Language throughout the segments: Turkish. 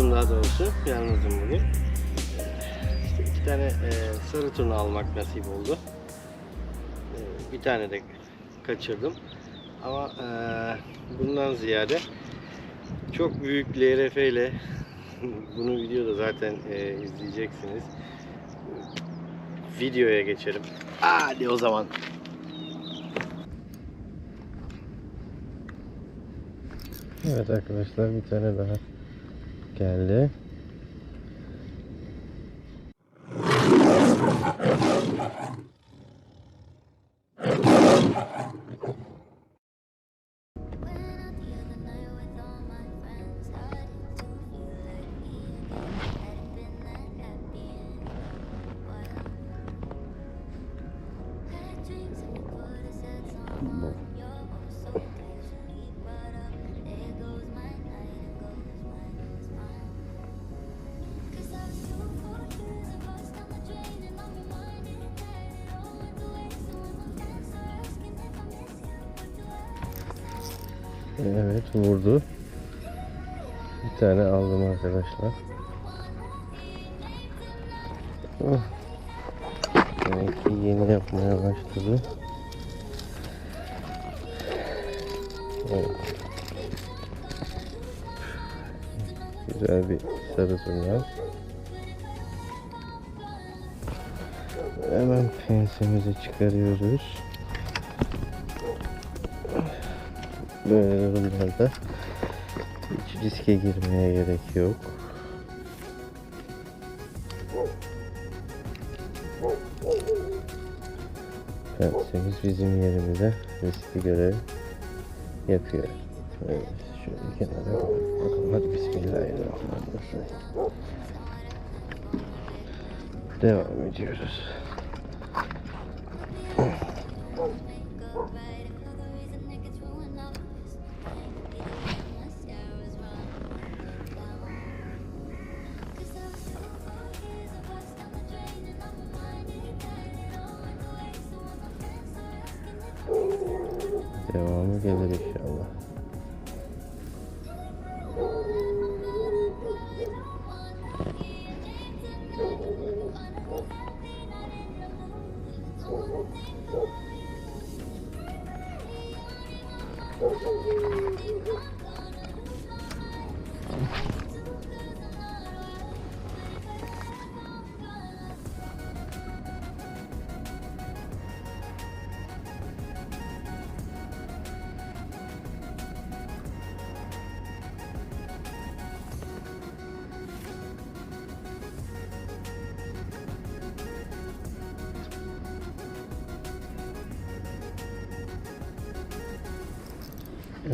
yoktum daha doğrusu. Yalnızdım bugün. İşte iki tane e, sarı turna almak nasip oldu. Ee, bir tane de kaçırdım. Ama e, bundan ziyade çok büyük LRF ile bunu videoda zaten e, izleyeceksiniz. Videoya geçelim. Hadi o zaman. Evet arkadaşlar bir tane daha geldi. Evet vurdu. Bir tane aldım arkadaşlar. Oh. Demek ki yeni yapmaya başladı. Evet. Güzel bir sarı turna. Hemen pensemizi çıkarıyoruz. Böyle durumlarda hiç riske girmeye gerek yok. Pensemiz bizim yerimize riskli görev yapıyor. Evet, şöyle kenara. Bakalım hadi Bismillahirrahmanirrahim. Devam ediyoruz. Devamı gelir inşallah.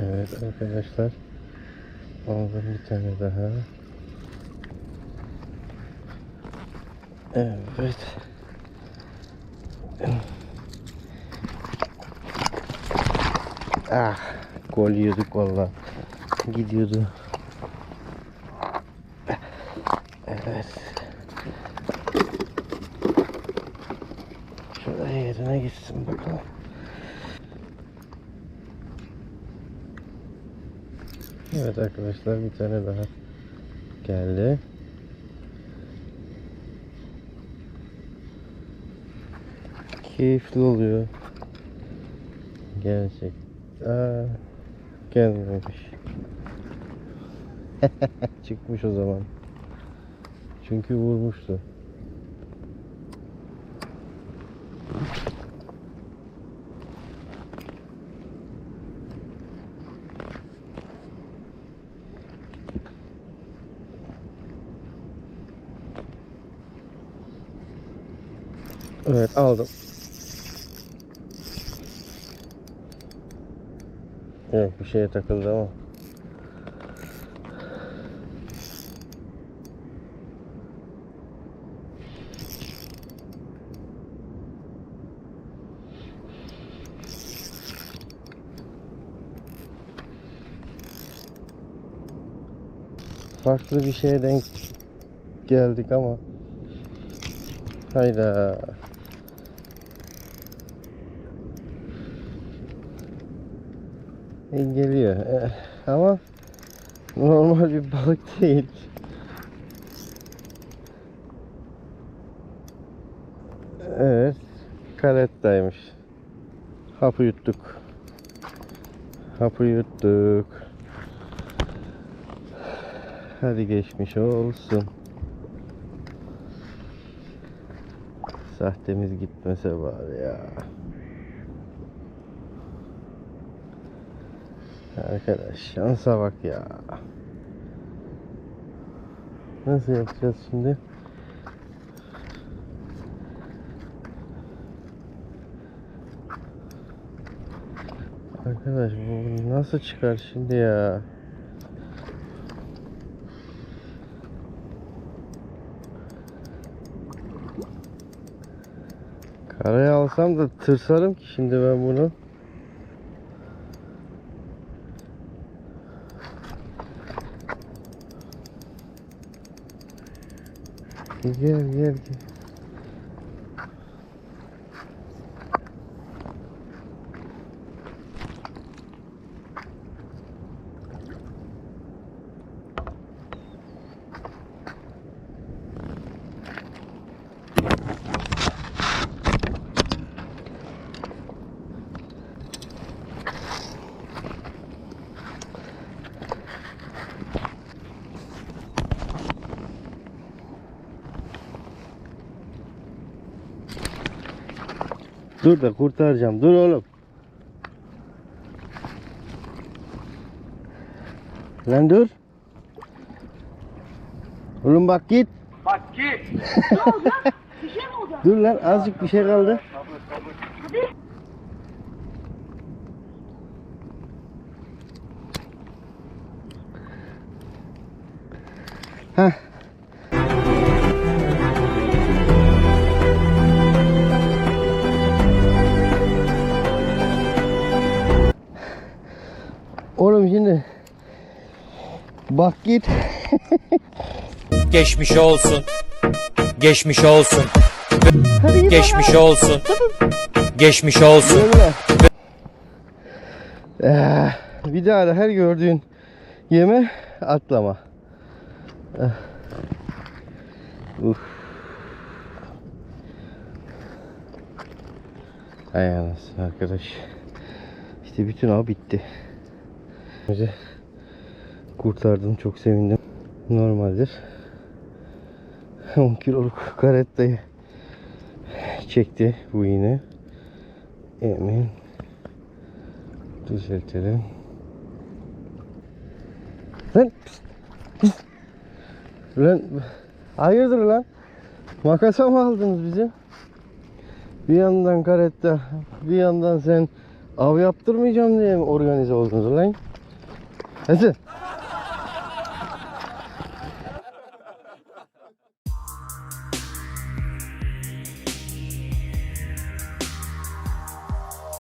Evet arkadaşlar. Aldım bir tane daha. Evet. Ah, gol yiyorduk valla. Gidiyordu. Evet. Şöyle yerine gitsin bakalım. Evet arkadaşlar bir tane daha geldi. Keyifli oluyor. Gerçek. Aa, gelmemiş. Çıkmış o zaman. Çünkü vurmuştu. Evet aldım. Yok bir şeye takıldı ama. Farklı bir şeye denk geldik ama. Hayda. engelliyor. E, ama normal bir balık değil. Evet. Karettaymış. Hapı yuttuk. Hapı yuttuk. Hadi geçmiş olsun. Sahtemiz gitmese var ya. Arkadaş şansa bak ya. Nasıl yapacağız şimdi? Arkadaş bu nasıl çıkar şimdi ya? Karaya alsam da tırsarım ki şimdi ben bunu. вверх вверх вверх Dur da kurtaracağım. Dur oğlum. Lan dur. Oğlum bak git. Bak git. Ne olacak? Bir şey mi olacak? Dur lan azıcık bir şey kaldı. Hadi. Heh. Oğlum şimdi bak git. Geçmiş olsun. Geçmiş olsun. Geçmiş olsun. Geçmiş olsun. Eh, bir daha da her gördüğün yeme atlama. Eh. Uf. Ay anasını arkadaş. İşte bütün av bitti. Önce kurtardım çok sevindim. Normaldir. 10 kiloluk karettayı çekti bu iğne. Emin. Düzeltelim. Lan. pst. Lan. Hayırdır lan? Makasa mı aldınız bizi? Bir yandan karette, bir yandan sen av yaptırmayacağım diye mi organize oldunuz lan? Hadi.